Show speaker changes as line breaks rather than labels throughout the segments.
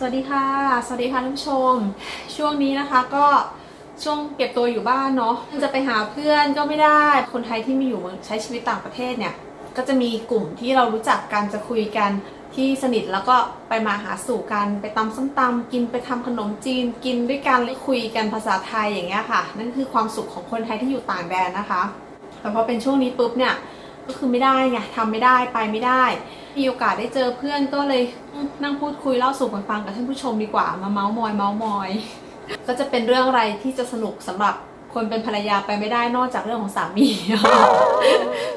สวัสดีค่ะ สวัสดีค่ะท่านผู้ชม ช่วงนี้นะคะก็ช่วงเก็บตัวอยู่บ้านเนาะจะไปหาเพื่อนก็ไม่ได้ คนไทยที่มีอยู่เมืองใช้ชีวิตต่างประเทศเนี่ย ก็จะมีกลุ่มที่เรารู้จักกันจะคุยกันที่สนิทแล้วก็ไปมาหาสู่กันไปตำส้มตำกินไปทำขนมจีนกินด้วยกันคุยกันภาษาไทยอย่างเงี้ยค่ะ นั่นคือความสุขของคนไทยที่อยู่ต่างแดนนะคะ แต่พอเป็นช่วงนี้ปุ๊บเนี่ยก็คือไม่ได้ไงทำไม่ได้ไปไม่ได้ มีโอกาสได้เจอเพื่อนก็เลยนั่งพูดคุยเล่าสู่กันฟังกับท่านผู้ชมดีกว่ามาเมาส์มอยเมาส์มอย ก็จะเป็นเรื่องอะไรที่จะสนุกสำหรับคนเป็นภรรยาไปไม่ได้นอกจากเรื่องของสามี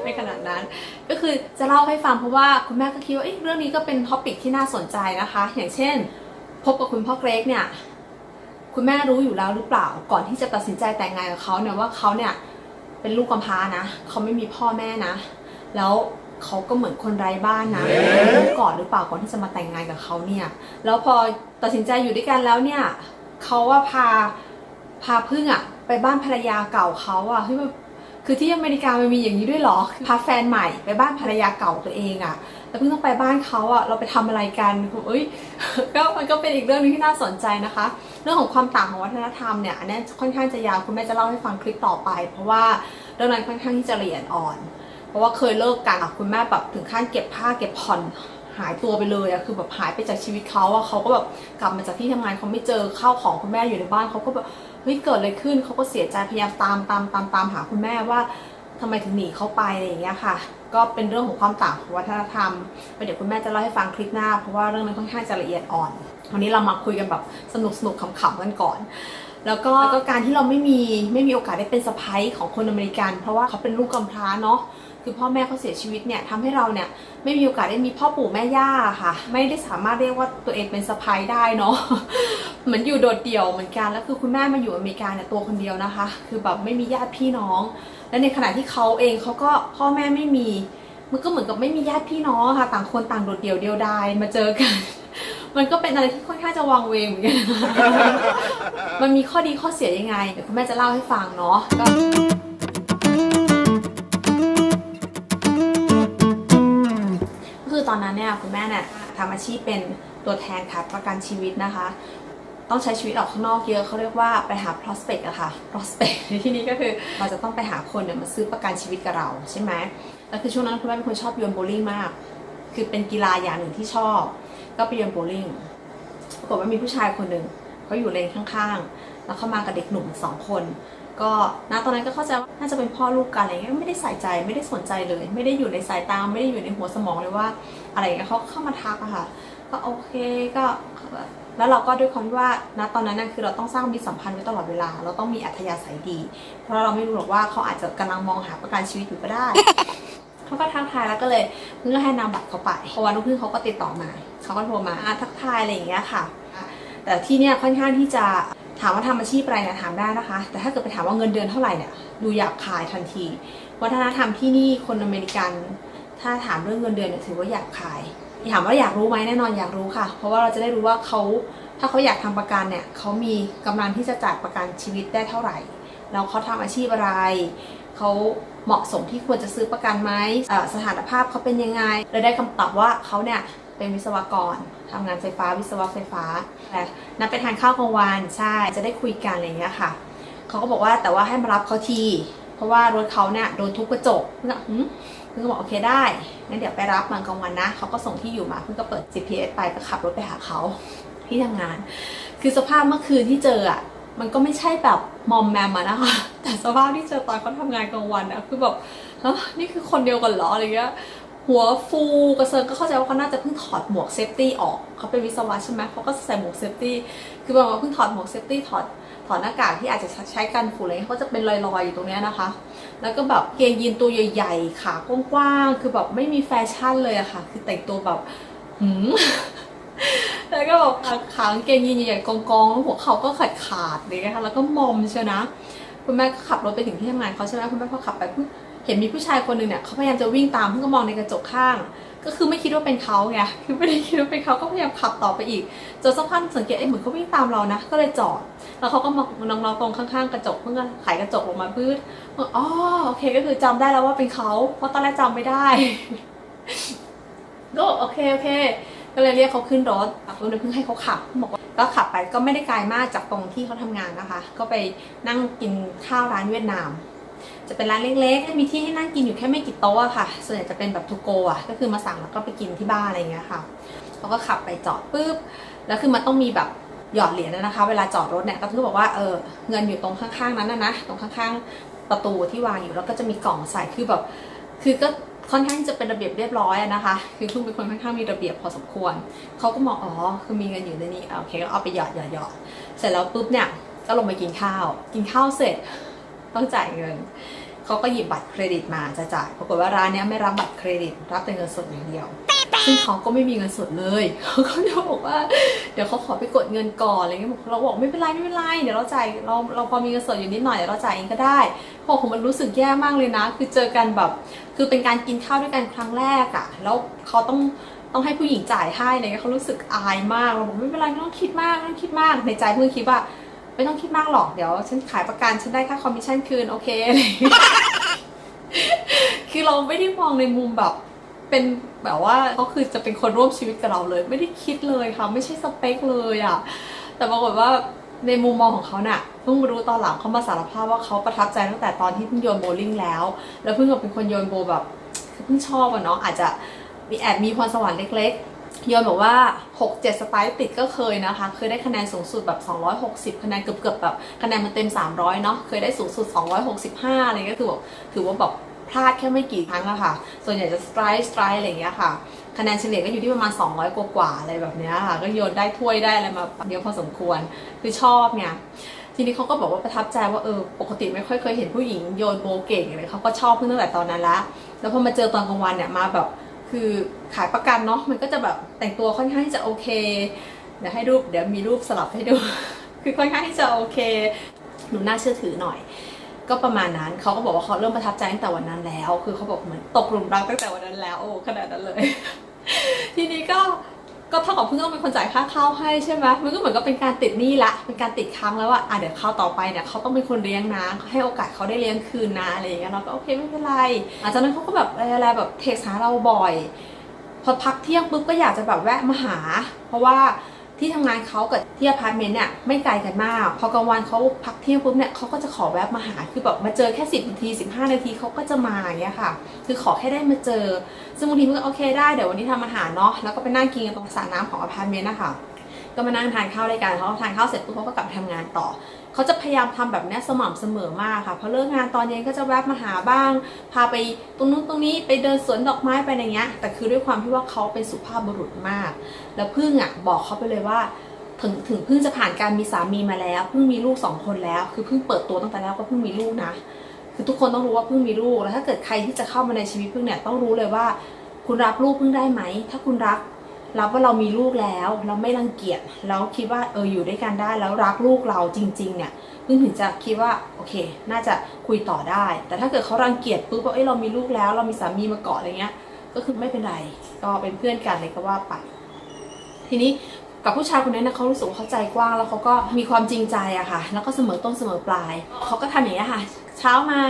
ไม่ขนาดนั้น ก็คือจะเล่าให้ฟังเพราะว่าคุณแม่ก็คิดว่าเอ๊ะเรื่องนี้ก็เป็นท็อปิกที่น่าสนใจนะคะ อย่างเช่น พบกับคุณพ่อเกรกเนี่ยคุณแม่รู้อยู่แล้วหรือเปล่าก่อนที่จะตัดสินใจแต่งงานกับเขาเนี่ยว่าเขาเนี่ยเป็นลูกกำพร้านะเขาไม่มีพ่อแม่นะ แล้ว เขาก็เหมือนคนไร้บ้านนะรู้ก่อนหรือเปล่าก่อนที่จะมาแต่งงานกับเขาเนี่ย แล้วพอตัดสินใจอยู่ด้วยกันแล้วเนี่ยเขาว่าพาพาพึ่งอะไปบ้านภรรยาเก่าเขาอะเฮ้ยมันคือที่อเมริกามันมีอย่างนี้ด้วยเหรอ พาแฟนใหม่ไปบ้านภรรยาเก่าตัวเองอะแล้วเพิ่งต้องไปบ้านเขาอะเราไปทำอะไรกันเอ้ยก็มันก็เป็นอีกเรื่องหนึงที่น่าสนใจนะคะ เรื่องของความต่างของวัฒนธรรมเนี่ยอันนี้ค่อนข้างจะยาวคุณแม่จะเล่าให้ฟังคลิปต่อไป เพราะว่าเรื่องนั้นค่อนข้างที่จะละเอียดอ่อน เพราะว่าเคยเลิกกันอะคุณแม่แบบถึงขั้นเก็บผ้าเก็บผ่อนหายตัวไปเลยอะคือแบบหายไปจากชีวิตเขาอะเขาก็แบบกลับมาจากที่ทำงานเขาไม่เจอข้าวของคุณแม่อยู่ในบ้านเขาก็แบบเฮ้ยเกิดอะไรขึ้นเขาก็เสียใจพยายามตามตามตามตามหาคุณแม่ว่าทำไมถึงหนีเขาไปอะไรอย่างเงี้ยค่ะ ก็เป็นเรื่องของความต่างของวัฒนธรรมเดี๋ยวคุณแม่จะเล่าให้ฟังคลิปหน้าเพราะว่าเรื่องนั้นค่อนข้างจะละเอียดอ่อนวันนี้เรามาคุยกันแบบสนุกสนุกขำๆกันก่อน แล้วก็แล้วก็การที่เราไม่มีไม่มีโอกาสได้เป็นสะพ้ยของคนอเมริกัน เพราะว่าเขาเป็นลูกกำพร้าเนาะคือพ่อแม่เขาเสียชีวิตเนี่ยทำให้เราเนี่ยไม่มีโอกาสได้มีพ่อปู่แม่ย่าค่ะ ไม่ได้สามารถเรียกว่าตัวเองเป็นสะพ้ยได้เนาะเหมือนอยู่โดดเดี่ยวเหมือนกันแล้วคือคุณแม่มาอยู่อเมริกาเนี่ยตัวคนเดียวนะคะ คือแบบไม่มีญาติพี่น้อง และในขณะที่เขาเองเขาก็พ่อแม่ไม่มี มันก็เหมือนกับไม่มีญาติพี่น้องค่ะ ต่างคนต่างโดดเดี่ยวเดียวดายมาเจอกัน มันก็เป็นอะไรที่ค่อนข้างจะวังเวงเหมือนกัน มันมีข้อดีข้อเสียยังไง เดี๋ยวคุณแม่จะเล่าให้ฟังเนาะก็ก็คือตอนนั้นเนี่ยคุณแม่เนี่ยทำอาชีพเป็นตัวแทนขายประกันชีวิตนะคะ ต้องใช้ชีวิตออกข้างนอกเยอะเขาเรียกว่าไปหา prospect อะค่ะ prospect ในที่นี้ก็คือเราจะต้องไปหาคนเนี่ยมาซื้อประกันชีวิตกับเราใช่ไหมแล้วคือช่วงนั้นคุณแม่เป็นคนชอบโยนโบว์ลิ่งมาก คือเป็นกีฬาอย่างหนึ่งที่ชอบ ก็ไปโยนโบว์ลิ่งปรากฏว่ามีผู้ชายคนหนึ่งเขาอยู่เลนข้างๆ แล้วเขามากับเด็กหนุ่มสองคน ก็ณตอนนั้นก็เข้าใจว่าน่าจะเป็นพ่อลูกกันอะไรเงี้ยไม่ได้ใส่ใจไม่ได้สนใจเลย ไม่ได้อยู่ในสายตาไม่ได้อยู่ในหัวสมองเลยว่า อะไรเงี้ยเขาเข้ามาทักอะค่ะ ก็โอเคก็แล้วเราก็ด้วยความที่ว่าณตอนนั้นน่ะคือเราต้องสร้างมิตรสัมพันธ์ไว้ตลอดเวลา เราต้องมีอัธยาศัยดี เพราะเราไม่รู้หรอกว่าเขาอาจจะกำลังมองหาประกันชีวิตอยู่ก็ได้ เขาก็ทักทายแล้วก็เลยเพิ่งก็ให้นามบัตรเขาไปพอวันรุ่งขึ้นเขาก็ติดต่อมาเขาก็โทรมาทักทายอะไรอย่างเงี้ยค่ะ แต่ที่เนี่ยค่อนข้างที่จะถามว่าทำอาชีพอะไรเนี่ยถามได้นะคะ แต่ถ้าเกิดไปถามว่าเงินเดือนเท่าไหร่เนี่ยดูหยาบคายทันที วัฒนธรรมที่นี่คนอเมริกัน ถ้าถามเรื่องเงินเดือนเนี่ยถือว่าหยาบคายถามว่าอยากรู้ไหมแน่นอนอยากรู้ค่ะ เพราะว่าเราจะได้รู้ว่าเขาถ้าเขาอยากทำประกันเนี่ยเขามีกำลังที่จะจ่ายประกันชีวิตได้เท่าไหร่ แล้วเขาทำอาชีพอะไร เขาเหมาะสมที่ควรจะซื้อประกันไหมสถานภาพเขาเป็นยังไงเราได้คำตอบว่าเขาเนี่ยเป็นวิศวกรทำงานไฟฟ้าวิศวะไฟฟ้าแต่นัดไปทานข้าวกลางวันใช่จะได้คุยกันอะไรอย่างเงี้ยค่ะเขาก็บอกว่าแต่ว่าให้มารับเขาทีเพราะว่ารถเขาเนี่ยโดนทุบกระจกเพิ่งก็หืมเพิ่งก็บอกโอเคได้งั้นเดี๋ยวไปรับมันกลางวันนะเขาก็ส่งที่อยู่มาเพิ่งก็เปิด GPS ไปก็ขับรถไปหาเขาที่ทำงาน คือสภาพเมื่อคืนที่เจออะ มันก็ไม่ใช่แบบมอมแมมอะนะคะ แต่สภาพที่เจอตอนเขาทำงานกลางวันอะคือแบบนี่คือคนเดียวกันเหรออะไรเงี้ยหัวฟูกระเซิงก็เข้าใจว่าเขาน่าจะเพิ่งถอดหมวกเซฟตี้ออกเขาเป็นวิศวะใช่ไหมเขาก็ใส่หมวกเซฟตี้คือแบบว่าเพิ่งถอดหมวกเซฟตี้ถอดถอดหน้ากากที่อาจจะใช้กันฝุ่นอะไรเขาจะเป็นรอยๆอยู่ตรงเนี้ยนะคะ แล้วก็แบบเกงยีนตัวใหญ่ๆขากว้างๆคือแบบไม่มีแฟชั่นเลยอะค่ะ คือแต่งตัวแบบหืมแล้วก็แบบ ขากางเกงยีนใหญ่ๆกองๆแล้วหัวเขาก็ขาดขาดเลยนะคะแล้วก็มอมเชียวนะ คุณแม่ก็ขับรถไปถึงที่ทำงานเขาใช่ไหมคุณแม่พอขับไปเห็นมีผู้ชายคนหนึ่งเนี่ยเขาพยายามจะวิ่งตามเพิ่งก็มองในกระจกข้าง ก็คือไม่คิดว่าเป็นเขาไงคือไม่ได้คิดว่าเป็นเขาก็พยายามขับต่อไปอีกจนสักพักสังเกตเอ้เหมือนเขาวิ่งตามเรานะ ก็เลยจอด แล้วเขาก็มองน้องๆตรงข้างๆกระจกเพิ่งก็ไขกระจกลงมาปื๊ดบอกอ๋อโอเคก็คือจำได้แล้วว่าเป็นเขาเพราะตอนแรกจำไม่ได้ก็โอเคโอเค ก็เลยเรียกเขาขึ้นรถรถเลยเพิ่งให้เขาขับบอกว่าก็ขับไปก็ไม่ได้ไกลมากจากตรงที่เขาทำงานนะคะ ก็ไปนั่งกินข้าวร้านเวียดนาม จะเป็นร้านเล็กๆมีที่ให้นั่งกินอยู่แค่ไม่กี่โต๊ะค่ะ ส่วนใหญ่จะเป็นแบบทูโกอะก็คือมาสั่งแล้วก็ไปกินที่บ้านอะไรอย่างเงี้ยค่ะเขาก็ขับไปจอดปุ๊บแล้วคือมันต้องมีแบบหยอดเหรียญนะคะ เวลาจอดรถเนี่ยก็คือบอกว่าเออเงินอยู่ตรงข้างๆนั้นนะนะตรงข้างๆประตูที่วางอยู่แล้วก็จะมีกล่องใส่คือแบบคือก็ ค่อนข้างจะเป็นระเบียบเรียบร้อยนะคะ คือทุ่งเป็นคนค่อนข้างมีระเบียบพอสมควร เขาก็มองอ๋อคือมีเงินอยู่ในนี้โอเคก็เอาไปหยอดหยอดหยอดเสร็จแล้วปุ๊บเนี่ยก็ลงไปกินข้าว กินข้าวเสร็จต้องจ่ายเงินเขาก็หยิบบัตรเครดิตมาจะจ่ายปรากฏว่าร้านนี้ไม่รับบัตรเครดิตรับแต่เงินสดอย่างเดียว ซึ่งเขาก็ไม่มีเงินสดเลยเขาก็จะบอกว่าเดี๋ยวเขาขอไปกดเงินก่อนอะไรเงี้ยเราบอกไม่เป็นไรไม่เป็นไรเดี๋ยวเราจ่ายเราเราพอมีเงินสดอยู่นิดหน่อยเดี๋ยวเราจ่ายเองก็ได้พอผมมันรู้สึกแย่มากเลยนะ คือเจอกันแบบคือเป็นการกินข้าวด้วยกันครั้งแรกอะแล้วเขาต้องต้องให้ผู้หญิงจ่ายให้เงี้ยเขารู้สึกอายมากเราบอกไม่เป็นไรไม่ต้องคิดมากไม่ต้องคิดมากในใจเพื่อนคิดว่าไม่ต้องคิดมากหรอกเดี๋ยวฉันขายประกันฉันได้ค่าคอมมิชชั่นคืนโอเคอะไรอย่างเงี้ยคือเราไม่ได้มองในมุมแบบ เป็นแบบว่าเขาคือจะเป็นคนร่วมชีวิตกับเราเลย ไม่ได้คิดเลยค่ะไม่ใช่สเปคเลยอะ่ะแต่ปรากฏว่าในมุมมองของเขาเนี่ยเพิ่งมารู้ตอนหลังเขามาสารภาพว่าเขาประทับใจตั้งแต่ตอนที่เพิ่งโยนโบลิ่งแล้ว แล้วเพิ่งก็เป็นคนโยนโบแบบเพิ่งชอบอะเนาะอาจจะมีแอบมีพรสวรรค์เล็กๆ โยนบอกว่า 6 7 สไตล์ติดก็เคยนะคะ เคยได้คะแนนสูงสุดแบบ 260 คะแนนเกือบๆแบบคะแนนมันเต็ม 300 เนาะเคยได้สูงสุด 265 อะไรก็คือแบบถือว่าแบบ พลาดแค่ไม่กี่ครั้งอะค่ะ ส่วนใหญ่จะสไตร์สไตร์อะไรอย่างเงี้ยค่ะ คะแนนเฉลี่ยก็อยู่ที่ประมาณ 200 กว่าๆอะไรแบบเนี้ยค่ะ ก็โยนได้ถ้วยได้อะไรมาเยอะพอสมควร คือชอบไงทีนี้เขาก็บอกว่าประทับใจว่าเออปกติไม่ค่อยเคยเห็นผู้หญิงโยนโบเก่งเลยเขาก็ชอบเพิ่งตั้งแต่ตอนนั้นละแล้วพอมาเจอตอนกลางวันเนี่ยมาแบบคือขายประกันเนาะมันก็จะแบบแต่งตัวค่อนข้างที่จะโอเคเดี๋ยวให้รูปเดี๋ยวมีรูปสลับให้ดู คือค่อนข้างที่จะโอเคหนูน่าเชื่อถือหน่อย ก็ประมาณนั้นเขาก็บอกว่าเขาเริ่มประทับใจตั้งแต่วันนั้นแล้ว คือเขาบอกเหมือนตกหลุมรักตั้งแต่วันนั้นแล้วโอ้ขนาดนั้นเลย ทีนี้ก็ก็เท่ากับเพิ่งต้องเป็นคนจ่ายค่าข้าวให้ใช่ไหมมันก็เหมือนกับเป็นการติดหนี้ละ เป็นการติดค้างแล้วว่าอะเดี๋ยวข้าวต่อไปเนี่ยเขาต้องเป็นคนเลี้ยงนะ ให้โอกาสเขาได้เลี้ยงคืนนะอะไรอย่างเงี้ยเราก็โอเคไม่เป็นไรอาจากนั้นเขาก็แบบอะไรแบบเทคหาเราบ่อย พอพักเที่ยงปุ๊บก็อยากจะแบบแวะมาหา เพราะว่า ที่ทำงานเขากับที่อพาร์ตเมนต์เนี่ยไม่ไกลกันมาก พอกลางวันเขาพักเที่ยงปุ๊บเนี่ยเขาก็จะขอแวะมาหาคือแบบมาเจอแค่สิบนาทีสิบห้านาทีเขาก็จะมาอย่างเงี้ยค่ะ คือขอแค่ได้มาเจอ ซึ่งบางทีมันก็โอเคได้เดี๋ยววันนี้ทำอาหารเนาะแล้วก็ไปนั่งกินกันตรงสระน้ำของอพาร์ตเมนต์นะคะก็มานั่งทานข้าวด้วยกันเขาทานข้าวเสร็จปุ๊บเขาก็กลับไปทำงานต่อ เขาจะพยายามทำแบบนี้สม่ำเสมอมากค่ะพอเลิกงานตอนเย็นก็จะแวะมาหาบ้าง พาไปตรงนู้นตรงนี้ไปเดินสวนดอกไม้ไปอะไรเงี้ย แต่คือด้วยความที่ว่าเขาเป็นสุภาพบุรุษมาก แล้วพึ่งอะบอกเขาไปเลยว่าถึงถึงพึ่งจะผ่านการมีสามีมาแล้วพึ่งมีลูกสองคนแล้ว คือพึ่งเปิดตัวตั้งแต่แล้วก็พึ่งมีลูกนะคือทุกคนต้องรู้ว่าพึ่งมีลูกแล้วถ้าเกิดใครที่จะเข้ามาในชีวิตพึ่งเนี่ยต้องรู้เลยว่า คุณรับลูกพึ่งได้ไหม ถ้าคุณรัก รับว่าเรามีลูกแล้วเราไม่รังเกียจแล้วคิดว่าเอออยู่ด้วยกันได้แล้วรักลูกเราจริง ๆ เนี่ยพึ่งถึงจะคิดว่าโอเค น่าจะคุยต่อได้ แต่ถ้าเกิดเขารังเกียจปุ๊บว่าเอ้ยเรามีลูกแล้ว เรามีสามีมาเกาะอะไรเงี้ย ก็คือไม่เป็นไรก็เป็นเพื่อนกันเลยก็ว่าไป ทีนี้กับผู้ชายคนนั้นนะเขารู้สึกว่าเขาใจกว้างแล้วเขาก็มีความจริงใจอะค่ะ แล้วก็เสมอต้นเสมอปลายเขาก็ทำอย่างนี้ยค่ะ เช้ามา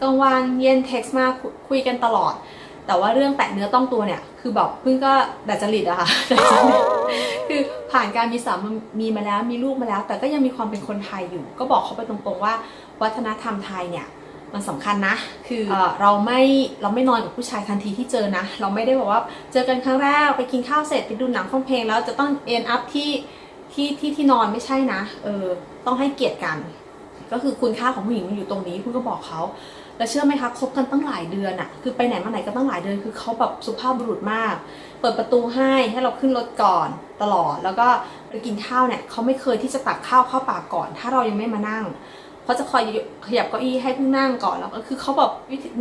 กลางวันเย็นเท็กซ์มาคุยกันตลอด แต่ว่าเรื่องแตะเนื้อต้องตัวเนี่ย คือแบบเพิ่งก็ดัดจริตอะค่ะคือผ่านการมีสามมีมาแล้วมีลูกมาแล้ว แต่ก็ยังมีความเป็นคนไทยอยู่ ก็บอกเขาไปตรงๆว่า วัฒนธรรมไทยเนี่ยมันสำคัญนะ คือเออเราไม่เราไม่นอนกับผู้ชายทันทีที่เจอนะ เราไม่ได้บอกว่าเจอกันครั้งแรกไปกินข้าวเสร็จไปดูหนังฟังเพลง แล้วจะต้องเอ็นอัพที่ที่ที่ที่นอนไม่ใช่นะ เออต้องให้เกียรติกัน ก็คือคุณค่าของผู้หญิงมันอยู่ตรงนี้ คุณก็บอกเขา แล้วเชื่อไหมคะคบกันตั้งหลายเดือนอะคือไปไหนมาไหนก็ตั้งหลายเดือนคือเขาแบบสุภาพบุรุษมาก เปิดประตูให้ให้เราขึ้นรถก่อนตลอด แล้วก็ไปกินข้าวเนี่ยเขาไม่เคยที่จะตักข้าวเข้าปากก่อน ถ้าเรายังไม่มานั่งเขาจะคอยขยับเก้าอี้ให้เพิ่งนั่งก่อนแล้วก็คือเขาแบบ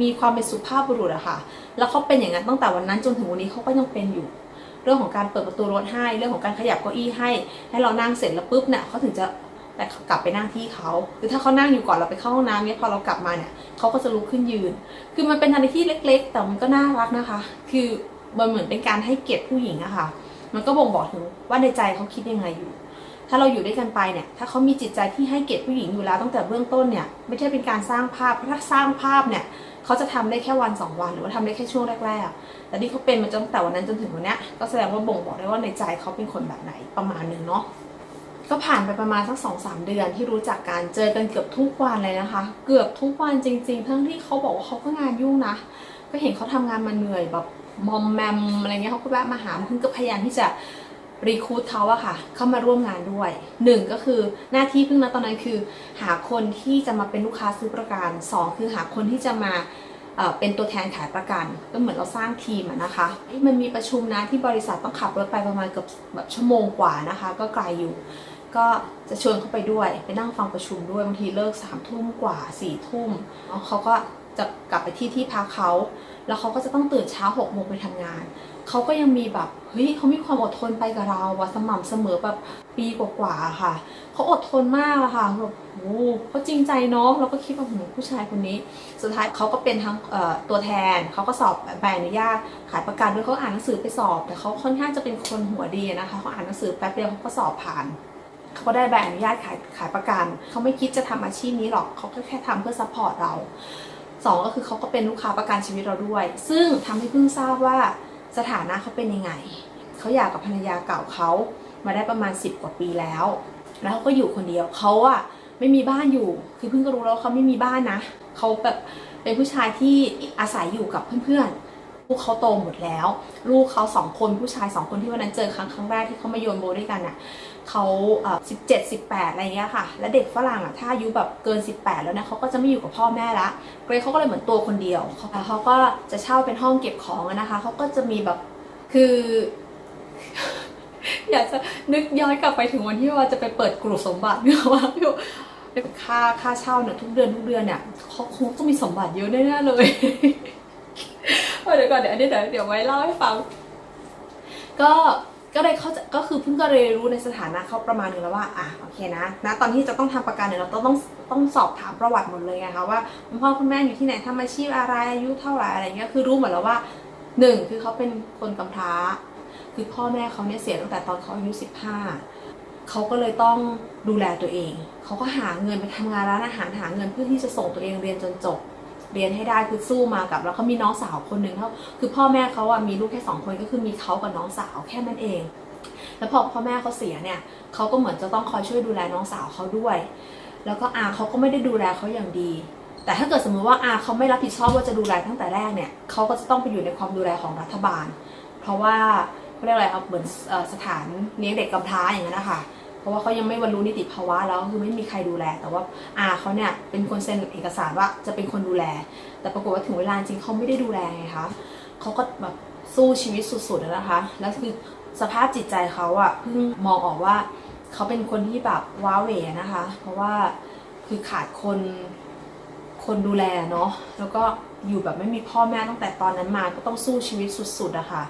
มีความเป็นสุภาพบุรุษอะค่ะ แล้วเขาเป็นอย่างนั้นตั้งแต่วันนั้นจนถึงวันนี้เขาก็ยังเป็นอยู่เรื่องของการเปิดประตูรถให้ เรื่องของการขยับเก้าอี้ให้ ให้เรานั่งเสร็จแล้วปุ๊บเนี่ยเขาถึงจะ แต่กลับไปนั่งที่เขาหรือถ้าเขานั่งอยู่ก่อนเราไปเข้าห้องน้ำเนี่ยพอเรากลับมาเนี่ยเขาก็จะลุกขึ้นยืน คือมันเป็นอะไรที่เล็ก ๆ แต่มันก็น่ารักนะคะ คือมันเหมือนเป็นการให้เกียรติผู้หญิงอะค่ะ มันก็บ่งบอกถึงว่าในใจเขาคิดยังไงอยู่ ถ้าเราอยู่ด้วยกันไปเนี่ย ถ้าเขามีจิตใจที่ให้เกียรติผู้หญิงอยู่แล้วตั้งแต่เบื้องต้นเนี่ย ไม่ใช่เป็นการสร้างภาพ เพราะถ้าสร้างภาพเนี่ยเขาจะทำได้แค่วันสองวัน หรือว่าทำได้แค่ช่วงแรกๆ แต่ที่เขาเป็นมาตั้งแต่วันนั้นจนถึงวันนี้ก็แสดงว่าบ่งบอกได้ว่าในใจเขาเป็นคนแบบไหนประมาณหนึ่งเนาะ ก็ผ่านไปประมาณสักสองสามเดือนที่รู้จักกันเจอกันเกือบทุกวันเลยนะคะ เกือบทุกวันจริง ๆ ทั้งที่เขาบอกว่าเขาก็งานยุ่งนะ ก็เห็นเขาทำงานมาเหนื่อยแบบมอมแมมอะไรเงี้ยเขาก็แวะมาหาเพิ่งก็พยายามที่จะรีคูดเขาอะค่ะ เข้ามาร่วมงานด้วยหนึ่งก็คือหน้าที่เพิ่งนะตอนนั้นคือ หาคนที่จะมาเป็นลูกค้าซื้อประกันสองคือหาคนที่จะมาเป็นตัวแทนขายประกันก็เหมือนเราสร้างทีมอะนะคะ มันมีประชุมนะที่บริษัทต้องขับรถไปประมาณเกือบแบบชั่วโมงกว่านะคะ ก็ไกลอยู่ ก็จะชวนเขาไปด้วยไปนั่งฟังประชุมด้วยบางทีเลิกสามทุ่มกว่าสี่ทุ่มแล้วเขาก็จะกลับไปที่ที่พักเขา แล้วเขาก็จะต้องตื่นเช้าหกโมงไปทำงาน เขาก็ยังมีแบบเฮ้ยเขามีความอดทนไปกับเราว่าสม่ำเสมอแบบปีกว่าๆค่ะ เขาอดทนมากอะค่ะแบบโอ้เขาจริงใจเนาะเราก็คิดว่าหืมผู้ชายคนนี้ สุดท้ายเขาก็เป็นทั้งตัวแทน เขาก็สอบใบอนุญาตขายประกันด้วยเขาอ่านหนังสือไปสอบ แต่เขาค่อนข้างจะเป็นคนหัวดีนะคะเขาอ่านหนังสือแป๊บเดียวเขาก็สอบผ่าน เขาได้ใบอนุญาตขายขายประกัน เขาไม่คิดจะทำอาชีพนี้หรอก เขาก็แค่ทำเพื่อซัพพอร์ตเราสองก็คือเขาก็เป็นลูกค้าประกันชีวิตเราด้วย ซึ่งทำให้เพิ่งทราบว่าสถานะเขาเป็นยังไง เขาอยากกับภรรยาเก่าเขามาได้ประมาณ 10 กว่าปีแล้ว แล้วเขาก็อยู่คนเดียว เขาอะไม่มีบ้านอยู่ คือเพิ่งก็รู้แล้วว่าเขาไม่มีบ้านนะ เขาแบบเป็นผู้ชายที่อาศัยอยู่กับเพื่อนๆ ลูกเขาโตหมดแล้ว ลูกเขาสองคนผู้ชายสองคนที่วันนั้นเจอครั้งครั้งแรกที่เขามาโยนโบด้วยกันน่ะ เขาสิบเจ็ดสิบแปดอะไรเงี้ยค่ะ และเด็กฝรั่งอะถ้าอายุแบบเกิน 18 แล้วเนี่ยเขาก็จะไม่อยู่กับพ่อแม่ละเกรซเขาก็เลยเหมือนตัวคนเดียวเขาเขาก็จะเช่าเป็นห้องเก็บของนะคะเขาก็จะมีแบบคืออยากจะนึกย้อนกลับไปถึงวันที่ว่าจะไปเปิดกลุ่มสมบัติเนี่ยว่าพี่ค่าค่าเช่าเนี่ยทุกเดือนทุกเดือนเนี่ยเขาคงต้องมีสมบัติเยอะแน่ๆเลยเอาเดี๋ยวก่อนเดี๋ยวอันนี้เดี๋ยวเดี๋ยวไว้เล่าให้ฟัง ก็ ก็เลยเขาจะก็คือเพิ่งก็เรียรู้ในสถานะเขาประมาณนึงแล้วว่าอะโอเคนะนะตอนที่จะต้องทำประกันเนี่ยเราต้องต้องต้องสอบถามประวัติหมดเลยไงคะว่าคุณพ่อคุณแม่อยู่ที่ไหนทำอาชีพอะไรอายุเท่าไหร่อะไรเงี้ยคือรู้หมดแล้วว่าหนึ่งคือเขาเป็นคนกำพร้า คือพ่อแม่เขาเนี่ยเสียตั้งแต่ตอนเขาอายุสิบห้าเขาก็เลยต้องดูแลตัวเอง เขาก็หาเงินไปทำงานร้านอาหารหาเงินเพื่อที่จะส่งตัวเองเรียนจนจบ เรียนให้ได้คือสู้มากับ แล้วเขามีน้องสาวคนหนึ่งเขาคือพ่อแม่เขาอะมีลูกแค่สองคนก็คือมีเขากับน้องสาวแค่นั้นเอง แล้วพอพ่อแม่เขาเสียเนี่ยเขาก็เหมือนจะต้องคอยช่วยดูแลน้องสาวเขาด้วย แล้วก็อาเขาก็ไม่ได้ดูแลเขาอย่างดี แต่ถ้าเกิดสมมติว่าอาเขาไม่รับผิดชอบว่าจะดูแลตั้งแต่แรกเนี่ยเขาก็จะต้องไปอยู่ในความดูแลของรัฐบาล เพราะว่าเรียกอะไรครับเหมือนสถานเลี้ยงเด็กกำพร้าอย่างนั้นนะคะ ราะว่าเขายังไม่บรรลุนิติภาวะแล้วคือไม่มีใครดูแล แต่ว่าอาเขาเนี่ยเป็นคนเซ็นเอกสารว่าจะเป็นคนดูแล แต่ปรากฏว่าถึงเวลาจริงเขาไม่ได้ดูแลไงคะเขาก็แบบสู้ชีวิตสุดๆอะนะคะแล้วคือสภาพจิตใจเขาอะเพิ่งมองออกว่าเขาเป็นคนที่แบบว้าเหวนะคะ เพราะว่าคือขาดคนคนดูแลเนาะแล้วก็อยู่แบบไม่มีพ่อแม่ตั้งแต่ตอนนั้นมาก็ต้องสู้ชีวิตสุดๆอะค่ะ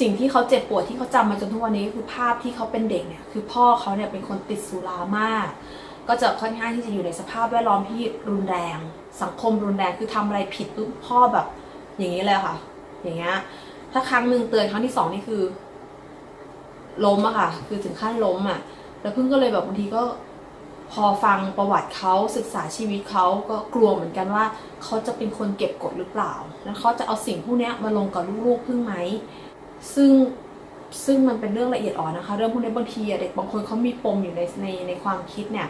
สิ่งที่เขาเจ็บปวดที่เขาจำมาจนทุกวันนี้คือภาพที่เขาเป็นเด็กเนี่ยคือพ่อเขาเนี่ยเป็นคนติดสุรามาก ก็จะค่อนข้างที่จะอยู่ในสภาพแวดล้อมที่รุนแรง สังคมรุนแรงคือทำอะไรผิดปุ๊บพ่อแบบ อย่างนี้เลยค่ะ อย่างเงี้ยถ้าครั้งหนึ่งเตือนครั้งที่สองนี่คือ ล้มอะค่ะ คือถึงขั้นล้มอะแล้วเพิ่งก็เลยแบบบางทีก็พอฟังประวัติเขาศึกษาชีวิตเขาก็กลัวเหมือนกันว่า เขาจะเป็นคนเก็บกดหรือเปล่า แล้วเขาจะเอาสิ่งพวกนี้มาลงกับลูกๆพึ่งไหม ซึ่งซึ่งมันเป็นเรื่องละเอียดอ่อนนะคะ เรื่องพวกนี้บางทีเด็กบางคนเขามีปมอยู่ในในในความคิดเนี่ย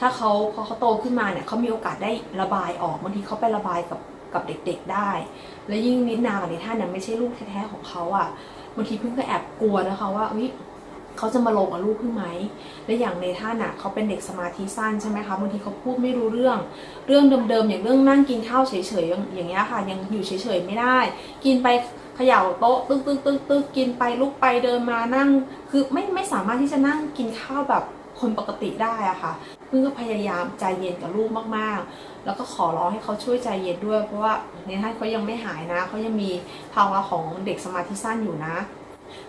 ถ้าเขาพอเขาโตขึ้นมาเนี่ยเขามีโอกาสได้ระบายออกบางทีเขาไประบายกับกับเด็ก ๆได้ และยิ่งนิดนากับนิท่านเนี่ยไม่ใช่ลูกแท้ๆของเขาอะ่ะบางทีเพิ่งก็แอบกลัวนะคะว่าเฮ้ยเขาจะมาลงกับลูกเพิ่งไหม และอย่างในท่านอะเขาเป็นเด็กสมาธิสั้นใช่ไหมคะ บางทีเขาพูดไม่รู้เรื่อง เรื่องเดิมๆอย่างเรื่องนั่งกินข้าวเฉยๆอย่างเงี้ยค่ะ ยังอยู่เฉยๆไม่ได้ กินไป เขย่าโต๊ะตึกตึกตึกตึกกินไปลุกไปเดินมานั่ง คือไม่ไม่สามารถที่จะนั่งกินข้าวแบบคนปกติได้อะค่ะเพิ่งก็พยายามใจเย็นกับลูกมากๆ แล้วก็ขอร้องให้เขาช่วยใจเย็นด้วย เพราะว่าในท่านเขายังไม่หายนะเขายังมีภาวะของเด็กสมาธิสั้นอยู่นะ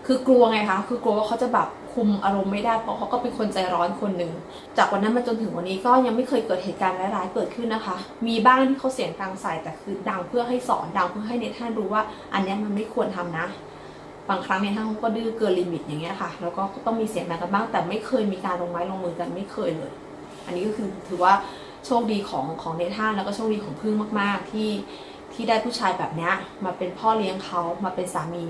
คือกลัวไงคะคือกลัวว่าเขาจะแบบ คุมอารมณ์ไม่ได้เพราะเขาก็เป็นคนใจร้อนคนหนึ่ง จากวันนั้นมาจนถึงวันนี้ก็ยังไม่เคยเกิดเหตุการณ์ร้ายๆเกิดขึ้นนะคะ มีบ้างที่เขาเสียงดังใส่แต่คือดังเพื่อให้สอนดังเพื่อให้เนท่านรู้ว่า อันนี้มันไม่ควรทำนะ บางครั้งเนท่านเขาก็ดื้อเกินลิมิตอย่างเงี้ยค่ะ แล้วก็ต้องมีเสียงดังกันบ้างแต่ไม่เคยมีการลงไม้ลงมือกันไม่เคยเลย อันนี้ก็คือถือว่าโชคดีของของเนธานแล้วก็โชคดีของพึ่งมาก ๆ ที่ที่ได้ผู้ชายแบบเนี้ยมาเป็นพ่อเลี้ยงเขามาเป็นสามี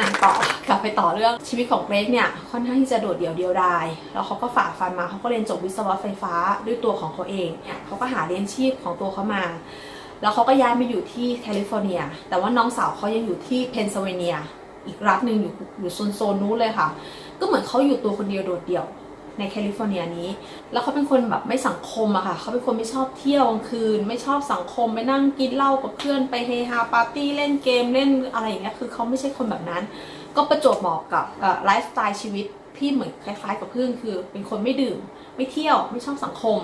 อะต่อกลับไปต่อเรื่องชีวิตของเกรกเนี่ยค่อนข้างที่จะโดดเดี่ยวเดียวดายแล้วเขาก็ฝ่าฟันมาเขาก็เรียนจบวิศวะไฟฟ้าด้วยตัวของเขาเองเนี่ยเขาก็หาเลี้ยงชีพของตัวเขามา แล้วเขาก็ย้ายมาอยู่ที่แคลิฟอร์เนีย แต่ว่าน้องสาวเขายังอยู่ที่เพนซิลเวเนีย อีกรัฐหนึ่งอยู่อยู่โซนโซนนู้นเลยค่ะ ก็เหมือนเขาอยู่ตัวคนเดียวโดดเดี่ยว ในแคลิฟอร์เนียนี้ แล้วเขาเป็นคนแบบไม่สังคมอะค่ะ เขาเป็นคนไม่ชอบเที่ยวกลางคืน ไม่ชอบสังคม ไปนั่งกินเหล้ากับเพื่อน ไปเฮฮาปาร์ตี้เล่นเกมเล่นอะไรอย่างเงี้ย คือเขาไม่ใช่คนแบบนั้น ก็ประจวบเหมาะกับไลฟ์สไตล์ชีวิตที่เหมือนคล้ายๆกับเพื่อนคือ เป็นคนไม่ดื่ม ไม่เที่ยว ไม่ชอบสังคม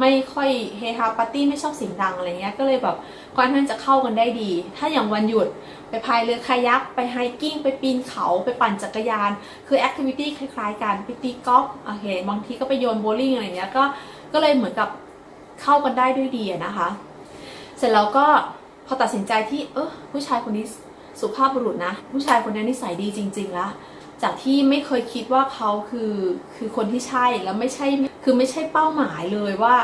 ไม่ค่อยเฮฮาปาร์ตี้ไม่ชอบเสียงดังอะไรเงี้ยก็เลยแบบค่อนข้างจะเข้ากันได้ดี ถ้าอย่างวันหยุดไปพายเรือคายักไปไฮกิ้งไปปีนเขาไปปั่นจักรยาน คือแอคทิวิตี้คล้ายๆกันไปตีกอล์ฟโอเคบางทีก็ไปโยนโบว์ลิ่งอะไรเงี้ยก็ก็เลยเหมือนกับเข้ากันได้ด้วยดีนะคะ เสร็จแล้วก็พอตัดสินใจที่เออผู้ชายคนนี้สุภาพบุรุษนะ ผู้ชายคนนี้นิสัยดีจริงๆแล้ว จากที่ไม่เคยคิดว่าเขาคือคือคนที่ใช่แล้วไม่ใช่คือไม่ใช่เป้าหมายเลยว่า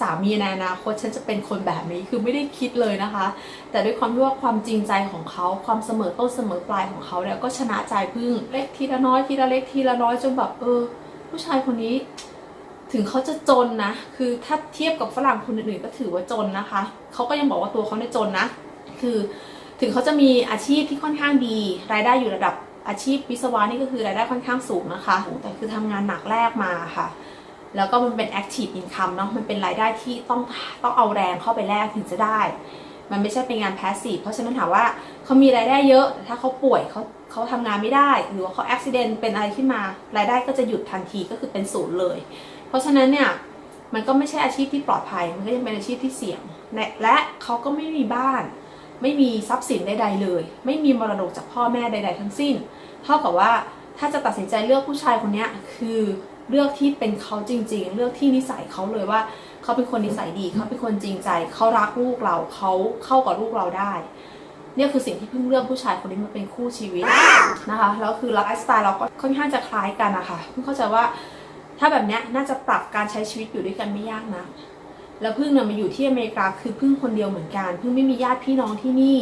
สามีในอนาคตฉันจะเป็นคนแบบนี้คือไม่ได้คิดเลยนะคะ แต่ด้วยความที่ว่าความจริงใจของเขาความเสมอต้นเสมอปลายของเขาเนี่ยก็ชนะใจพึ่งเล็กทีละน้อยทีละเล็กทีละน้อยจนแบบเออ ผู้ชายคนนี้ ถึงเขาจะจนนะ คือถ้าเทียบกับฝรั่งคนอื่นๆก็ถือว่าจนนะคะเขาก็ยังบอกว่าตัวเขาเนี่ยจนนะ คือ ถึงเขาจะมีอาชีพที่ค่อนข้างดี รายได้อยู่ระดับ อาชีพวิศวะนี่ก็คือรายได้ค่อนข้างสูงนะคะ แต่คือทำงานหนักแรกมาค่ะ แล้วก็มันเป็น active income เนาะ มันเป็นรายได้ที่ต้องต้องเอาแรงเข้าไปแลกถึงจะได้ มันไม่ใช่เป็นงาน passive เพราะฉะนั้นถามว่าเขามีรายได้เยอะแต่ถ้าเขาป่วยเขาเขาทำงานไม่ได้ หรือว่าเขา accident เป็นอะไรขึ้นมา รายได้ก็จะหยุดทันทีก็คือเป็นศูนย์เลย เพราะฉะนั้นเนี่ยมันก็ไม่ใช่อาชีพที่ปลอดภัย มันก็ยังเป็นอาชีพที่เสี่ยง และเขาก็ไม่มีบ้าน ไม่มีทรัพย์สินใดๆเลย ไม่มีมรดกจากพ่อแม่ใด ๆ ทั้งสิ้น เท่ากับว่าถ้าจะตัดสินใจเลือกผู้ชายคนนี้คือเลือกที่เป็นเขาจริง ๆ เลือกที่นิสัยเขาเลยว่า เขาเป็นคนนิสัยดีเขาเป็นคนจริงใจเขารักลูกเราเขาเข้ากับลูกเราได้ เนี่ยคือสิ่งที่เพิ่งเลือกผู้ชายคนนี้มาเป็นคู่ชีวิตนะคะแล้วคือไลฟ์สไตล์เราก็ค่อนข้างจะคล้ายกันนะคะเพิ่งเข้าใจว่าถ้าแบบนี้น่าจะปรับการใช้ชีวิตอยู่ด้วยกันไม่ยากนะ แล้วพึ่งเนี่ยมาอยู่ที่อเมริกาคือพึ่งคนเดียวเหมือนกัน พึ่งไม่มีญาติพี่น้องที่นี่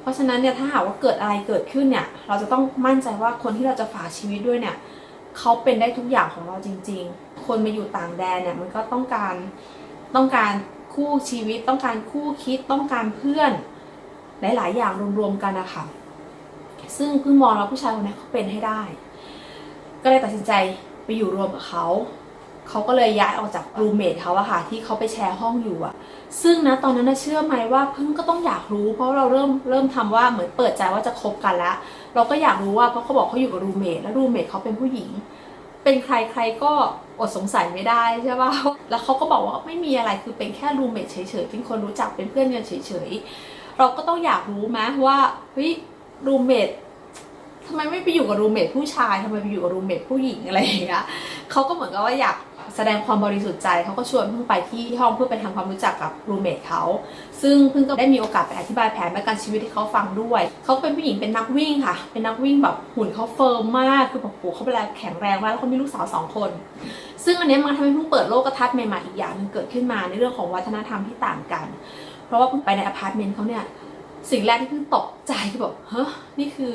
เพราะฉะนั้นเนี่ยถ้าหากว่าเกิดอะไรเกิดขึ้นเนี่ย เราจะต้องมั่นใจว่าคนที่เราจะฝากชีวิตด้วยเนี่ยเขาเป็นได้ทุกอย่างของเราจริง ๆ คนมาอยู่ต่างแดนเนี่ยมันก็ต้องการต้องการคู่ชีวิตต้องการคู่คิดต้องการเพื่อน หลาย ๆ อย่างรวมๆกันนะคะซึ่งพิ่งมองแล้วผู้ชายคนนี้เขาเป็นให้ได้ ก็เลยตัดสินใจไปอยู่รวมกับเขา เขาก็เลยย้ายออกจากรูเมทเขาอะค่ะ ที่เขาไปแชร์ห้องอยู่อะซึ่งนะตอนนั้นนะเชื่อไหมว่าเพิ่งก็ต้องอยากรู้ เพราะเราเริ่มเริ่มทำว่าเหมือนเปิดใจว่าจะคบกันแล้วเราก็อยากรู้ว่าเพราะเขาบอกเขาอยู่กับรูเมทแล้วรูเมทเขาเป็นผู้หญิง เป็นใครใครก็อดสงสัยไม่ได้ใช่ป่ะแล้วเขาก็บอกว่าไม่มีอะไรคือเป็นแค่รูเมทเฉยๆเป็นคนรู้จักเป็นเพื่อนกันเฉยๆเราก็ต้องอยากรู้ไหมว่าเฮ้ยรูเมททำไมไม่ไปอยู่กับรูเมทผู้ชายทำไมไปอยู่กับรูเมทผู้หญิงอะไรอย่างเงี้ยเขาก็เหมือนกับว่าอยาก แสดงความบริสุทธิ์ใจเขาก็ชวนเพิ่งไปที่ห้องเพื่อไปทำความรู้จักกับรูเมทเขาซึ่งเพิ่งก็ได้มีโอกาสไปอธิบายแผนประกันชีวิตให้เขาฟังด้วย เขาเป็นผู้หญิงเป็นนักวิ่งค่ะ เป็นนักวิ่งแบบหุ่นเขาเฟิร์มมากคือแบบโหเขาเป็นแรงแข็งแรงมากแล้วเขามีลูกสาวสองคน ซึ่งอันนี้มันทำให้เพิ่งเปิดโลกทัศน์ใหม่ๆอีกอย่างหนึงเกิดขึ้นมาในเรื่องของวัฒนธรรมที่ต่างกัน เพราะว่าเพิ่งไปในอพาร์ตเมนต์เขาเนี่ยสิ่งแรกที่เพิ่งตกใจคือแบบเฮ้ยนี่คือ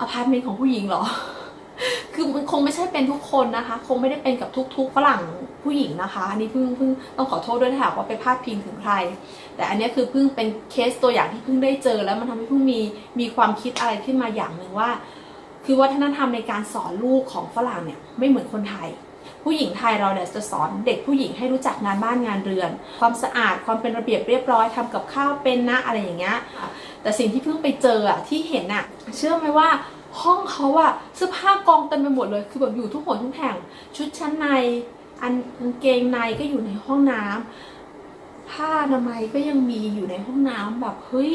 อพาร์ตเมนต์ของผู้หญิงเหรอ คือมันคงไม่ใช่เป็นทุกคนนะคะ คงไม่ได้เป็นกับทุก ๆ ฝรั่งผู้หญิงนะคะอันนี้เพิ่งเพิ่งต้องขอโทษด้วยถ้าหากว่าไปพาดพิงถึงใคร แต่อันนี้คือเพิ่งเป็นเคสตัวอย่างที่เพิ่งได้เจอ แล้วมันทำให้เพิ่งมีมีความคิดอะไรขึ้นมาอย่างหนึ่งว่า คือวัฒนธรรมในการสอนลูกของฝรั่งเนี่ยไม่เหมือนคนไทยผู้หญิงไทยเราเนี่ยจะสอนเด็กผู้หญิงให้รู้จักงานบ้านงานเรือน ความสะอาดความเป็นระเบียบเรียบร้อยทำกับข้าวเป็นนะอะไรอย่างเงี้ยแต่สิ่งที่เพิ่งไปเจออะที่เห็นอะเชื่อไหมว่า ห้องเขาอะเสื้อผ้ากองเต็มไปหมดเลยคือแบบอยู่ทุกหนทุกแห่ง ชุดชั้นใน อันกางเกงในก็อยู่ในห้องน้ำผ้าอนามัยก็ยังมีอยู่ในห้องน้ำแบบเฮ้ย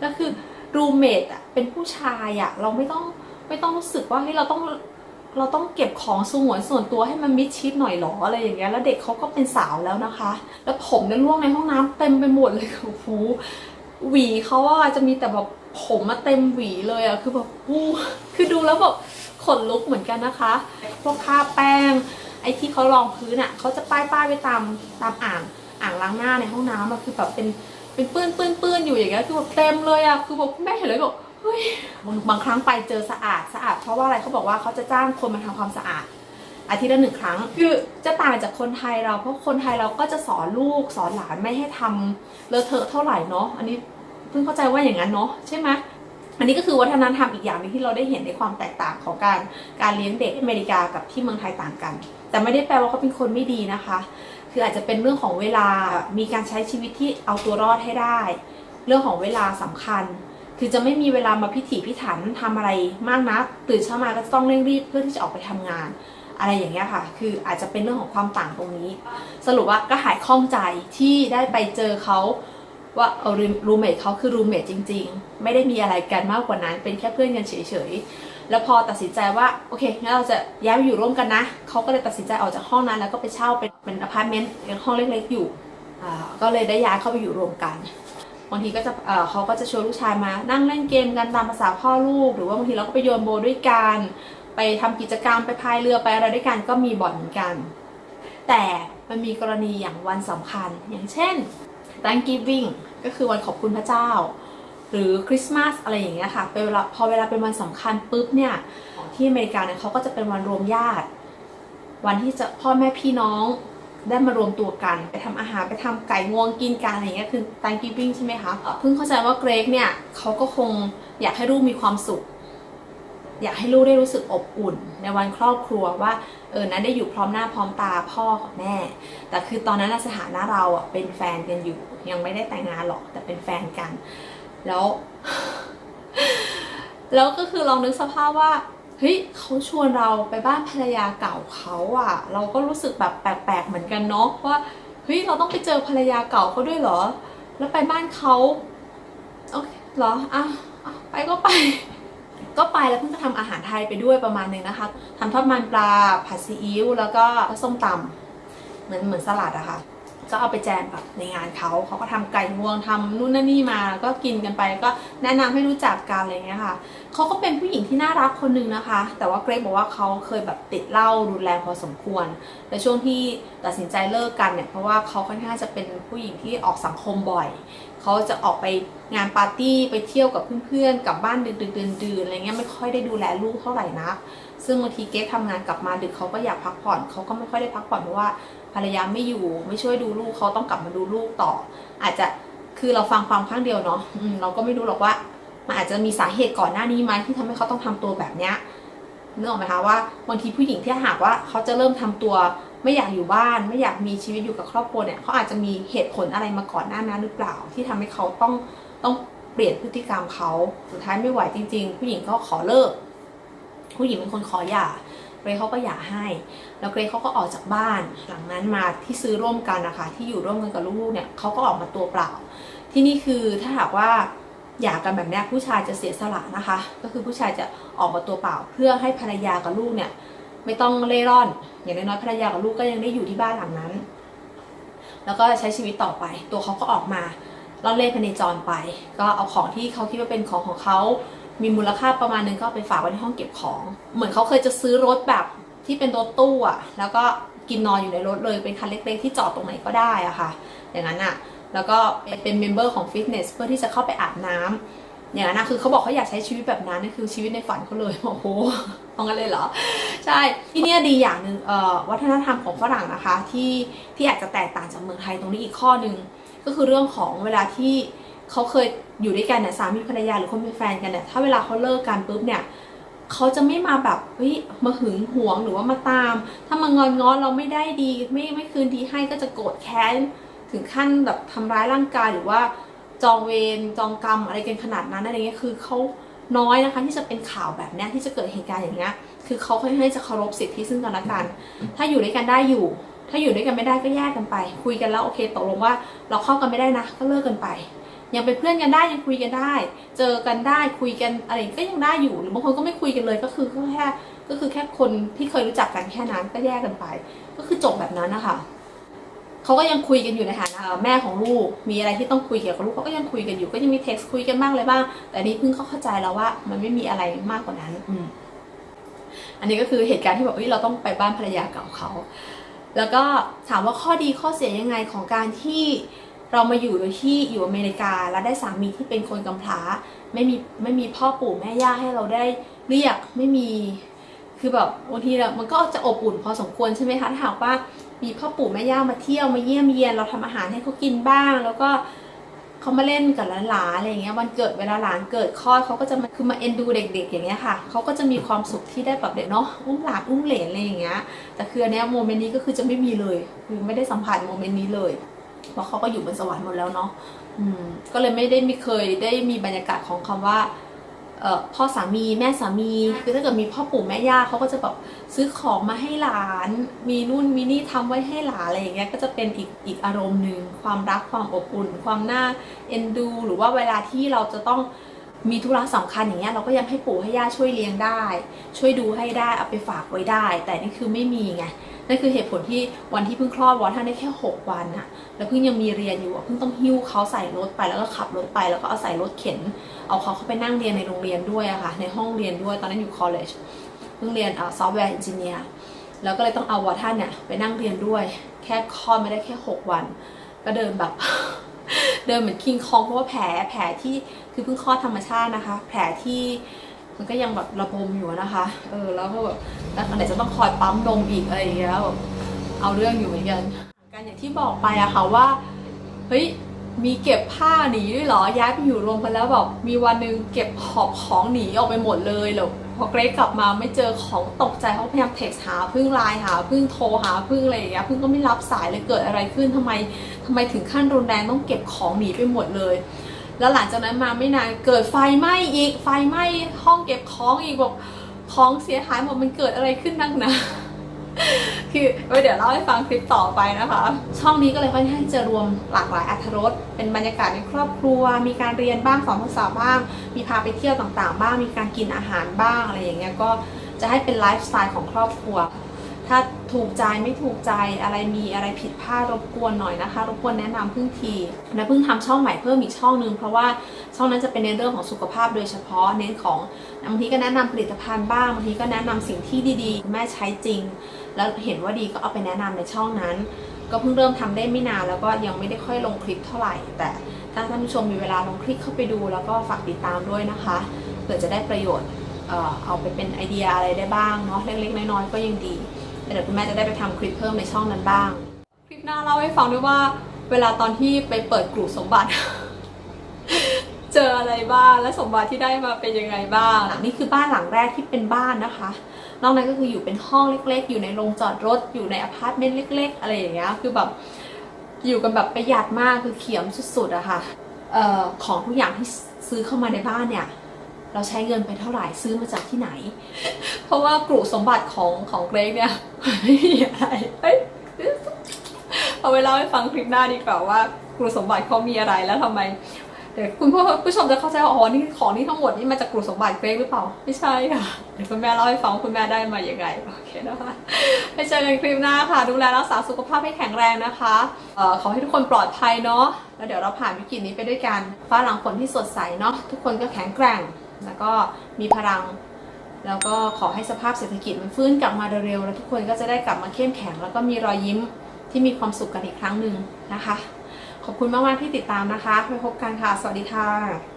แล้วคือรูเมทอะเป็นผู้ชายอะเราไม่ต้องไม่ต้องรู้สึกว่าเฮ้ยเราต้องเราต้องเก็บของสงวนส่วนตัวให้มันมิดชิดหน่อยหรออะไรอย่างเงี้ยแล้วเด็กเขาก็เป็นสาวแล้วนะคะ แล้วผมเนี่ยร่วงในห้องน้ำเต็มไปหมดเลยโอ้โหวีเขาอะจะมีแต่แบบผมมาเต็มหวีเลยอะคือแบบอู้คือดูแล้วแบบขนลุกเหมือนกันนะคะ พวกค่าแป้ง ไอ้ที่เขารองพื้นอะเขาจะป้ายป้ายไปตามตามอ่างอ่างล้างหน้าในห้องน้ำอะคือแบบเป็นเป็นปื้นปื้นปื้นอยู่อย่างเงี้ยคือแบบเต็มเลยอะคือแบบแม่เห็นเลยบอกเฮ้ยบางบางครั้งไปเจอสะอาดสะอาด เพราะว่าอะไรเขาบอกว่าเขาจะจ้างคนมาทำความสะอาด อาทิตย์ละหนึ่งครั้ง คือจะต่างจากคนไทยเราเพราะคนไทยเราก็จะสอนลูกสอนหลานไม่ให้ทำเลอะเทอะเท่าไหร่เนาะอันนี้เพิ่งเข้าใจว่าอย่างนั้นเนาะใช่ไหมอันนี้ก็คือวัฒนธรรมอีกอย่างหนึงที่เราได้เห็นในความแตกต่างของการการเลี้ยงเด็กอเมริกากับที่เมืองไทยต่างกัน แต่ไม่ได้แปลว่าเขาเป็นคนไม่ดีนะคะ คืออาจจะเป็นเรื่องของเวลามีการใช้ชีวิตที่เอาตัวรอดให้ได้ เรื่องของเวลาสำคัญ คือจะไม่มีเวลามาพิถีพิถันทำอะไรมากนะตื่นเช้ามาก็ต้องเร่งรีบเพื่อที่จะออกไปทำงาน อะไรอย่างเงี้ยค่ะ คืออาจจะเป็นเรื่องของความต่างตรงนี้ สรุปว่าก็หายข้องใจที่ได้ไปเจอเขาว่าเออรูเมทเขาคือรูเมทจริง ๆ ไม่ได้มีอะไรกันมากกว่านั้น เป็นแค่เพื่อนกันเฉยๆ แล้วพอตัดสินใจว่าโอเคงั้นเราจะย้ายไปอยู่ร่วมกันนะเขาก็เลยตัดสินใจออกจากห้องนั้นแล้วก็ไปเช่าเป็นเป็นอพาร์ตเมนต์เป็นห้องเล็กๆอยู่ก็เลยได้ย้ายเข้าไปอยู่รวมกันบางทีก็จะเอ่อเขาก็จะชวนลูกชายมานั่งเล่นเกมกันตามภาษาพ่อลูก หรือว่าบางทีเราก็ไปโยนโบด้วยกัน ไปทำกิจกรรมไปพายเรือไปอะไรด้วยกันก็มีบ่อยเหมือนกัน แต่มันมีกรณีอย่างวันสำคัญ อย่างเช่น Thanksgiving ก็คือวันขอบคุณพระเจ้า หรือคริสต์มาสอะไรอย่างเงี้ยค่ะเป็นเวลาพอเวลาเป็นวันสำคัญปุ๊บเนี่ยที่อเมริกาเนี่ยเขาก็จะเป็นวันรวมญาติ วันที่จะพ่อแม่พี่น้องได้มารวมตัวกัน ไปทำอาหารไปทำไก่งวงกินกันอะไรอย่างเงี้ยคือ Thanksgiving ใช่ไหมคะเพิ่งเข้าใจว่าเกรกเนี่ยเขาก็คงอยากให้ลูกมีความสุข อยากให้ลูกได้รู้สึกอบอุ่น ในวันครอบครัวว่าเออนะได้อยู่พร้อมหน้าพร้อมตาพ่อกับแม่ แต่คือตอนนั้นสถานะเราอะเป็นแฟนกันอยู่ ยังไม่ได้แต่งงานหรอกแต่เป็นแฟนกัน แล้ว แล้วก็คือลองนึกสภาพว่าเฮ้ยเขาชวนเราไปบ้านภรรยาเก่าเขาอะ เราก็รู้สึกแบบแปลกๆเหมือนกันเนาะว่าเฮ้ยเราต้องไปเจอภรรยาเก่าเขาด้วยเหรอ แล้วไปบ้านเขาโอเคเหรออะไปก็ไป ก็ไปแล้วเพิ่งจะทำอาหารไทยไปด้วยประมาณหนึงนะคะทำทอดมันปลาผัดซีอิ๊วแล้วก็ส้มตำเหมือนเหมือนสลัดอะค่ะก็เอาไปแจมกับในงานเขาเขาก็ทำไก่งวงทำนู่นนั่นนี่มาก็กินกันไปก็แนะนำให้รู้จักกันอะไรเงี้ยค่ะเขาก็เป็นผู้หญิงที่น่ารักคนหนึ่งนะคะ แต่ว่าเกรกบอกว่าเขาเคยแบบติดเหล้ารุนแรงพอสมควรในช่วงที่ตัดสินใจเลิกกันเนี่ยเพราะว่าเขาค่อนข้างจะเป็นผู้หญิงที่ออกสังคมบ่อย เขาจะออกไปงานปาร์ตี้ไปเที่ยวกับเพื่อนๆกลับบ้านดึกๆดื่นๆอะไรเงี้ยไม่ค่อยได้ดูแลลูกเท่าไหร่นัก ซึ่งบางทีเกรททำงานกลับมาดึกเขาก็อยากพักผ่อนเขาก็ไม่ค่อยได้พักผ่อนเพราะว่าภรรยาไม่อยู่ไม่ช่วยดูลูกเขาต้องกลับมาดูลูกต่อ อาจจะคือเราฟังความข้างเดียวเนาะเราก็ไม่รู้หรอกว่ามันอาจจะมีสาเหตุก่อนหน้านี้ไหมที่ทำให้เขาต้องทำตัวแบบเนี้ยนึกออกไหมคะว่าบางทีผู้หญิงที่หากว่าเขาจะเริ่มทำตัว ไม่อยากอยู่บ้านไม่อยากมีชีวิตอยู่กับครอบครัวเนี่ยเขาอาจจะมีเหตุผลอะไรมาก่อนหน้านั้นหรือเปล่า ที่ทำให้เขาต้องต้องเปลี่ยนพฤติกรรมเขาสุดท้ายไม่ไหวจริง ๆ ผู้หญิงก็ขอเลิก ผู้หญิงเป็นคนขอหย่าเกรเขาก็หย่าให้ แล้วเกรเขาก็ออกจากบ้าน หลังนั้นมาที่ซื้อร่วมกันนะคะที่อยู่ร่วมกันกับลูกๆเนี่ยเขาก็ออกมาตัวเปล่า ที่นี่คือถ้าหากว่าหย่ากันแบบนี้ผู้ชายจะเสียสละนะคะ ก็คือผู้ชายจะออกมาตัวเปล่า เพื่อให้ภรรยากับลูกเนี่ย ไม่ต้องเล่ร่อน อย่างน้อยๆภรรยากับลูกก็ยังได้อยู่ที่บ้านหลังนั้น แล้วก็ใช้ชีวิตต่อไป ตัวเขาก็ออกมาล่อนเล่พเนจรไป ก็เอาของที่เขาคิดว่าเป็นของของเขา มีมูลค่าประมาณนึงก็ไปฝากไว้ในห้องเก็บของ เหมือนเขาเคยจะซื้อรถแบบที่เป็นรถตู้อะแล้วก็กินนอนอยู่ในรถเลยเป็นคันเล็กๆที่จอดตรงไหนก็ได้อะค่ะ อย่างนั้นอะแล้วก็เป็นเมมเบอร์ของฟิตเนสเพื่อที่จะเข้าไปอาบน้ำ อย่างนั้นนะคือเขาบอกเขาอยากใช้ชีวิตแบบนั้นนั่นคือชีวิตในฝันเขาเลยโอ้โหเอางั้นเลยเหรอ ใช่ ที่เนี่ยดีอย่างหนึ่งวัฒนธรรมของฝรั่งนะคะ ที่ที่อาจจะแตกต่างจากเมืองไทยตรงนี้อีกข้อหนึ่งก็คือเรื่องของเวลาที่เขาเคยอยู่ด้วยกันเนี่ยสามีภรรยาหรือคนเป็นแฟนกันเนี่ยถ้าเวลาเขาเลิกกันปุ๊บเนี่ยเขาจะไม่มาแบบเฮ้ยมาหึงหวงหรือว่ามาตาม ถ้ามางอนง้อเราไม่ได้ดี ไม่ไม่คืนดีให้ก็จะโกรธแค้นถึงขั้นแบบทำร้ายร่างกายหรือว่า จองเวรจองกรรมอะไรกันขนาดนั้นอะไรเงี้ยคือเขาน้อยนะคะที่จะเป็นข่าวแบบนี้ที่จะเกิดเหตุการณ์อย่างเงี้ยคือเขาค่อนข้างจะเคารพสิทธิซึ่งกันและกัน ถ้าอยู่ด้วยกันได้อยู่ ถ้าอยู่ด้วยกันไม่ได้ก็แยกกันไป คุยกันแล้วโอเคตกลงว่าเราเข้ากันไม่ได้นะ ก็เลิกกันไป ยังเป็นเพื่อนกันได้ยังคุยกันได้ เจอกันได้คุยกันอะไรก็ยังได้อยู่หรือบางคนก็ไม่คุยกันเลยก็คือก็แค่ก็คือแค่คนที่เคยรู้จักกันแค่นั้นก็แยกกันไป ก็คือจบแบบนั้นนะคะ เขาก็ยังคุยกันอยู่ในฐานะแม่ของลูก มีอะไรที่ต้องคุยเกี่ยวกับลูกเขาก็ยังคุยกันอยู่ ก็ยังมีเท็กซ์คุยกันบ้างอะไรบ้าง แต่อันนี้เพิ่งเขาเข้าใจแล้วว่า มันไม่มีอะไรมากกว่านั้นอืมอันนี้ก็คือเหตุการณ์ที่แบบเฮ้ยเราต้องไปบ้านภรรยาเก่าเขา แล้วก็ถามว่าข้อดีข้อเสียยังไงของการที่เรามาอยู่โดยที่อยู่อเมริกา แล้วได้สามีที่เป็นคนกำพร้า ไม่มีไม่มีพ่อปู่แม่ย่าให้เราได้เรียกไม่มีคือแบบบางทีเรามันก็จะอบอุ่นพอสมควรใช่ไหมคะถ้าหากว่า มีพ่อปู่แม่ย่ามาเที่ยวมาเยี่ยมเยียนเราทำอาหารให้เขากินบ้าง แล้วก็เขามาเล่นกับหลานๆอะไรอย่างเงี้ยวันเกิดเวลาหลานเกิดคลอดเขาก็จะมาคือมาเอ็นดูเด็ก ๆ อย่างเงี้ยค่ะเขาก็จะมีความสุขที่ได้แบบเด็กเนาะอุ้มหลานอุ้มเหลนอะไรอย่างเงี้ยแต่คืออันเนี้ยโมเมนต์นี้ก็คือจะไม่มีเลยคือไม่ได้สัมผัสโมเมนต์นี้เลย เพราะเขาก็อยู่บนสวรรค์หมดแล้วเนาะอืมก็เลยไม่ได้มีเคยได้มีบรรยากาศของคำว่า พ่อสามีแม่สามีคือถ้าเกิดมีพ่อปู่แม่ย่าเขาก็จะแบบซื้อของมาให้หลาน มีนู่นมีนี่ทำไว้ให้หลานอะไรอย่างเงี้ยก็จะเป็นอีกอีกอารมณ์หนึ่งความรักความอบอุ่น ความน่าเอ็นดู หรือว่าเวลาที่เราจะต้องมีธุระสำคัญอย่างเงี้ยเราก็ยังให้ปู่ให้ย่าช่วยเลี้ยงได้ ช่วยดูให้ได้เอาไปฝากไว้ได้ แต่นี่คือไม่มีไง นั่นคือเหตุผลที่วันที่เพิ่งคลอดวอท่านได้แค่ 6 วันอะแล้วเพิ่งยังมีเรียนอยู่อะเพิ่งต้องหิ้วเขาใส่รถไปแล้วก็ขับรถไปแล้วก็เอาใส่รถเข็น เอาเขาเข้าไปนั่งเรียนในโรงเรียนด้วยอะค่ะ ในห้องเรียนด้วยตอนนั้นอยู่ college เพิ่งเรียนซอฟต์แวร์เอนจิเนียร์แล้วก็เลยต้องเอาวอท่านเนี่ยไปนั่งเรียนด้วย แค่คลอดไม่ได้แค่ 6 วัน ก็เดินแบบเดินเหมือนคิงคองเพราะว่าแผลแผลที่คือเพิ่งคลอดธรรมชาตินะคะ แผลที่ มันก็ยังแบบระบมอยู่นะคะ เออ แล้วก็แบบแล้วไหนจะต้องคอยปั๊มนมอีกอะไรอย่างเงี้ยแบบเอาเรื่องอยู่เหมือนกันการอย่างที่บอกไปอะค่ะว่า เฮ้ย มีเก็บผ้าหนีด้วยเหรอ ย้ายไปอยู่รวมกันแล้วแบบมีวันหนึ่งเก็บหอบของหนีออกไปหมดเลยแล้วพอเกรกกลับมาไม่เจอของตกใจเขาพยายามเท็กซ์หาพึ่งไลน์หาพึ่งโทรหาพึ่งอะไรอย่างเงี้ยพึ่งก็ไม่รับสายเลยเกิดอะไรขึ้นทำไมทำไมถึงขั้นรุนแรงต้องเก็บของหนีไปหมดเลย แล้วหลังจากนั้นมาไม่นานเกิดไฟไหม้อีก ไฟไหม้ห้องเก็บของอีกบอกของเสียหายหมดมันเกิดอะไรขึ้นนักหนาคือไว้เดี๋ยวเล่าให้ฟังคลิปต่อไปนะคะ ช่องนี้ก็เลยค่อนข้างจะรวมหลากหลายอรรถรสเป็นบรรยากาศในครอบครัว มีการเรียนบ้างสอนภาษาบ้าง มีพาไปเที่ยวต่างๆ บ้าง มีการกินอาหารบ้างอะไรอย่างเงี้ยก็จะให้เป็นไลฟ์สไตล์ของครอบครัว ถ้าถูกใจไม่ถูกใจอะไรมีอะไรผิดพลาดรบกวนหน่อยนะคะ รบกวนแนะนำพึ่งทีและเพิ่งทำช่องใหม่เพิ่มอีกช่องนึง เพราะว่าช่องนั้นจะเป็นในเรื่องของสุขภาพโดยเฉพาะเน้นของบางทีก็แนะนำผลิตภัณฑ์บ้างบางทีก็แนะนำสิ่งที่ดีๆ แม่ใช้จริง แล้วเห็นว่าดีก็เอาไปแนะนำในช่องนั้น ก็เพิ่งเริ่มทำได้ไม่นานแล้วก็ยังไม่ได้ค่อยลงคลิปเท่าไหร่ แต่ถ้าท่านผู้ชมมีเวลาลองคลิกเข้าไปดู แล้วก็ฝากติดตามด้วยนะคะเผื่อจะได้ประโยชน์เอาไปเป็นไอเดียอะไรได้บ้างเนาะเล็กๆน้อยๆก็ยังดี เดี๋ยวคุณแม่จะได้ไปทำคลิปเพิ่มในช่องนั้นบ้าง คลิปหน้าเล่าให้ฟังด้วยว่า เวลาตอนที่ไปเปิดกลุ่มสมบัติ เจออะไรบ้างและสมบัติที่ได้มาเป็นยังไงบ้างนี่คือบ้านหลังแรกที่เป็นบ้านนะคะ นอกนั้นก็คืออยู่เป็นห้องเล็ก ๆ อยู่ในโรงจอดรถ อยู่ในอพาร์ตเมนต์เล็ก ๆ อะไรอย่างเงี้ยคือแบบอยู่กันแบบประหยัดมากคือเขียมสุดๆอะค่ะเอ่อของทุกอย่างที่ซื้อเข้ามาในบ้านเนี่ย เราใช้เงินไปเท่าไหร่ซื้อมาจากที่ไหน เพราะว่ากลุ่มสมบัติของของเกรกเนี่ยไม่มีอะไรเอ้ยเอาไว้เล่าให้ฟังคลิปหน้าดีกว่าว่ากลุ่มสมบัติเขามีอะไรแล้วทำไมเดี๋ยวคุณผู้ชมจะเข้าใจว่าอ๋อนี่ของนี่ทั้งหมดนี่มาจากกลุ่มสมบัติเกรกหรือเปล่า ไม่ใช่ค่ะเดี๋ยวคุณแม่เล่าให้ฟังคุณแม่ได้มาอย่างไงโอเคนะคะไปเจอกันคลิปหน้าค่ะ ดูแลรักษาสุขภาพให้แข็งแรงนะคะเอ่อขอให้ทุกคนปลอดภัยเนาะแล้วเดี๋ยวเราผ่านวิกฤตนี้ไปด้วยกันฟ้าหลังฝนที่สดใสเนาะทุกคนก็แข็งแกร่ง แล้วก็มีพลัง แล้วก็ขอให้สภาพเศรษฐกิจมันฟื้นกลับมาเร็วๆแล้วทุกคนก็จะได้กลับมาเข้มแข็ง แล้วก็มีรอยยิ้มที่มีความสุขกันอีกครั้งหนึ่งนะคะ ขอบคุณมากๆที่ติดตามนะคะไว้พบกันค่ะ สวัสดีค่ะ